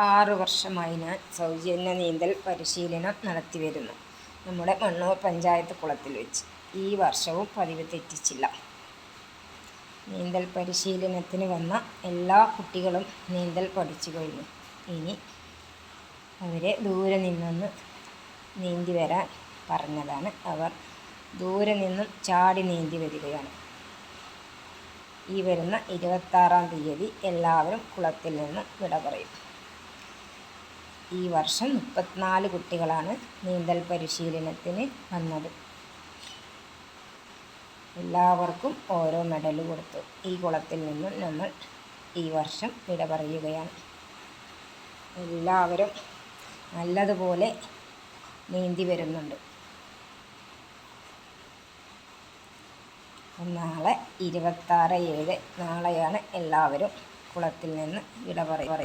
ആറു വർഷമായി ഞാൻ സൗജന്യ നീന്തൽ പരിശീലനം നടത്തി വരുന്നു. നമ്മുടെ മണ്ണൂർ പഞ്ചായത്ത് കുളത്തിൽ വെച്ച്. ഈ വർഷവും പതിവ് തെറ്റിച്ചില്ല. നീന്തൽ പരിശീലനത്തിന് വന്ന എല്ലാ കുട്ടികളും നീന്തൽ പഠിച്ചു കഴിഞ്ഞു. ഇനി അവരെ ദൂരെ നിന്നൊന്ന് നീന്തി വരാൻ പറഞ്ഞതാണ് അവർ. ദൂരെ നിന്നും ചാടി നീന്തി വരികയാണ്. ഈ വരുന്ന ഇരുപത്താറാം തീയതി എല്ലാവരും കുളത്തിൽ നിന്ന് വിട പറയും. ഈ വർഷം മുപ്പത്തിനാല് കുട്ടികളാണ് നീന്തൽ പരിശീലനത്തിന് വന്നത്. എല്ലാവർക്കും ഓരോ മെഡൽ കൊടുത്തു. ഈ കുളത്തിൽ നിന്നും നമ്മൾ ഈ വർഷം വിട പറയുകയാണ്. എല്ലാവരും നല്ലതുപോലെ നീന്തി വരുന്നുണ്ട്. നാളെ ഇരുപത്താറ് ഏഴ് നാളെയാണ് എല്ലാവരും കുളത്തിൽ നിന്ന് വിട